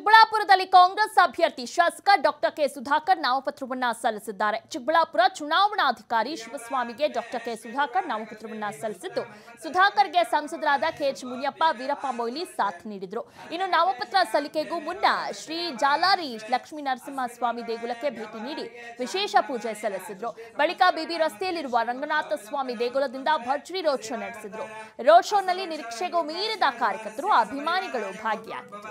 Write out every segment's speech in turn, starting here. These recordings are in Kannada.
ಚಿಕ್ಕಬಳ್ಳಾಪುರದಲ್ಲಿ ಕಾಂಗ್ರೆಸ್ ಅಭ್ಯರ್ಥಿ ಶಾಸಕ ಡಾಕ್ಟರ್ ಕೆ ಸುಧಾಕರ್ ನಾಮಪತ್ರವನ್ನ ಸಲ್ಲಿಸಿದ್ದಾರೆ. ಚಿಕ್ಕಬಳ್ಳಾಪುರ ಚುನಾವಣಾಧಿಕಾರಿ ಶಿವಸ್ವಾಮಿಗೆ ಡಾಕ್ಟರ್ ಕೆ ಸುಧಾಕರ್ ನಾಮಪತ್ರವನ್ನ ಸಲ್ಲಿಸಿದ್ದು, ಸುಧಾಕರ್ಗೆ ಸಂಸದರಾದ ಕೆಎಚ್ ಮುನಿಯಪ್ಪ, ವೀರಪ್ಪ ಮೊಯ್ಲಿ ಸಾಥ್ ನೀಡಿದರು. ಇನ್ನು ನಾಮಪತ್ರ ಸಲ್ಲಿಕೆಗೂ ಮುನ್ನ ಶ್ರೀ ಜಾಲಾರಿ ಲಕ್ಷ್ಮೀ ನರಸಿಂಹಸ್ವಾಮಿ ದೇಗುಲಕ್ಕೆ ಭೇಟಿ ನೀಡಿ ವಿಶೇಷ ಪೂಜೆ ಸಲ್ಲಿಸಿದ್ರು. ಬಳಿಕ ಬಿಬಿ ರಸ್ತೆಯಲ್ಲಿರುವ ರಂಗನಾಥ ಸ್ವಾಮಿ ದೇಗುಲದಿಂದ ಭರ್ಜರಿ ರೋಡ್ ಶೋ ನಡೆಸಿದ್ರು. ರೋಡ್ ಶೋನಲ್ಲಿ ನಿರೀಕ್ಷೆಗೂ ಮೀರಿದ ಕಾರ್ಯಕರ್ತರು, ಅಭಿಮಾನಿಗಳು ಭಾಗಿಯಾಗಿದ್ದರು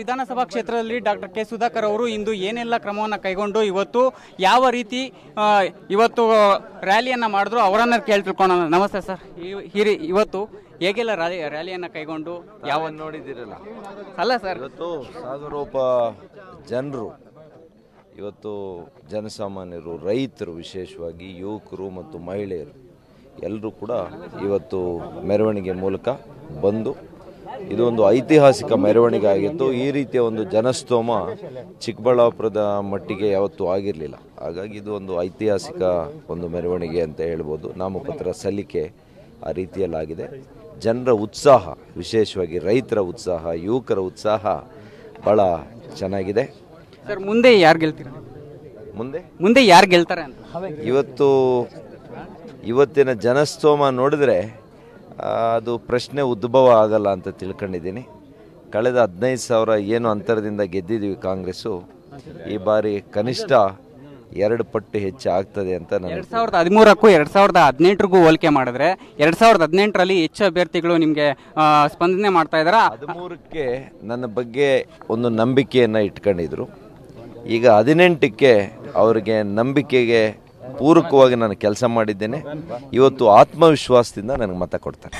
ವಿಧಾನಸಭಾ ಕ್ಷೇತ್ರದಲ್ಲಿ ಡಾಕ್ಟರ್ ಕೆ ಸುಧಾಕರ್ ಅವರು ಇಂದು ಏನೆಲ್ಲ ಕ್ರಮವನ್ನು ಕೈಗೊಂಡು ಇವತ್ತು ಯಾವ ರೀತಿ ಇವತ್ತು ರ್ಯಾಲಿಯನ್ನು ಮಾಡಿದ್ರು ಅವರನ್ನ ಕೇಳಿ ತಿಳ್ಕೊಳ್ಳೋಣ ನಮಸ್ತೆ ಸರ್. ಹಿರಿ ಇವತ್ತು ಹೇಗೆಲ್ಲ ರ್ಯಾಲಿ ರ್ಯಾಲಿಯನ್ನು ಕೈಗೊಂಡು ಯಾವ ನೋಡಿದಿರಲ್ಲ. ಅಲ್ಲ ಸರ್. ಇವತ್ತು ಸಾಗರೋಪ ಜನರು ಇವತ್ತು ಜನಸಾಮಾನ್ಯರು ರೈತರು ವಿಶೇಷವಾಗಿ ಯುವಕರು ಮತ್ತು ಮಹಿಳೆಯರು ಎಲ್ಲರೂ ಕೂಡ ಇವತ್ತು ಮೆರವಣಿಗೆ ಮೂಲಕ ಬಂದು ಇದು ಒಂದು ಐತಿಹಾಸಿಕ ಮೆರವಣಿಗೆ ಆಗಿತ್ತು ಈ ರೀತಿಯ ಒಂದು ಜನಸ್ತೋಮ ಚಿಕ್ಕಬಳ್ಳಾಪುರದ ಮಟ್ಟಿಗೆ ಯಾವತ್ತೂ ಆಗಿರಲಿಲ್ಲ. ಹಾಗಾಗಿ ಇದು ಒಂದು ಐತಿಹಾಸಿಕ ಒಂದು ಮೆರವಣಿಗೆ ಅಂತ ಹೇಳ್ಬೋದು. ನಾಮಪತ್ರ ಸಲ್ಲಿಕೆ ಆ ರೀತಿಯಲ್ಲಾಗಿದೆ. ಜನರ ಉತ್ಸಾಹ ವಿಶೇಷವಾಗಿ ರೈತರ ಉತ್ಸಾಹ ಯುವಕರ ಉತ್ಸಾಹ ಭಾಳ ಚೆನ್ನಾಗಿದೆ. ಸರ್ ಮುಂದೆ ಯಾರು ಗೆಲ್ತೀರ? ಮುಂದೆ? ಮುಂದೆ ಯಾರು ಗೆಲ್ತಾರೆ ಇವತ್ತು ಇವತ್ತಿನ ಜನಸ್ತೋಮ ನೋಡಿದ್ರೆ ಅದು ಪ್ರಶ್ನೆ ಉದ್ಭವ ಆಗಲ್ಲ ಅಂತ ತಿಳ್ಕೊಂಡಿದ್ದೀನಿ. ಕಳೆದ ಹದಿನೈದು ಸಾವಿರ ಏನು ಅಂತರದಿಂದ ಗೆದ್ದಿದ್ದೀವಿ ಕಾಂಗ್ರೆಸ್ಸು. ಈ ಬಾರಿ ಕನಿಷ್ಠ ಎರಡು ಪಟ್ಟು ಹೆಚ್ಚು ಆಗ್ತದೆ ಅಂತ ನಾನು ಎರಡು ಸಾವಿರದ ಹದಿಮೂರಕ್ಕೂ ಎರಡು ಸಾವಿರದ ಹದಿನೆಂಟರಿಗೂ ಹೋಲಿಕೆ ಮಾಡಿದ್ರೆ ಎರಡು ಸಾವಿರದ ಹದಿನೆಂಟರಲ್ಲಿ ಹೆಚ್ಚು ಅಭ್ಯರ್ಥಿಗಳು ನಿಮಗೆ ಸ್ಪಂದನೆ ಮಾಡ್ತಾ ಇದಾರ ಹದಿಮೂರಕ್ಕೆ ನನ್ನ ಬಗ್ಗೆ ಒಂದು ನಂಬಿಕೆಯನ್ನು ಇಟ್ಕೊಂಡಿದ್ರು. ಈಗ ಹದಿನೆಂಟಕ್ಕೆ ಅವರಿಗೆ ನಂಬಿಕೆಗೆ ಪೂರಕವಾಗಿ ನಾನು ಕೆಲಸ ಮಾಡಿದ್ದೇನೆ. ಇವತ್ತು ಆತ್ಮವಿಶ್ವಾಸದಿಂದ ನನಗೆ ಮತ ಕೊಡ್ತಾರೆ.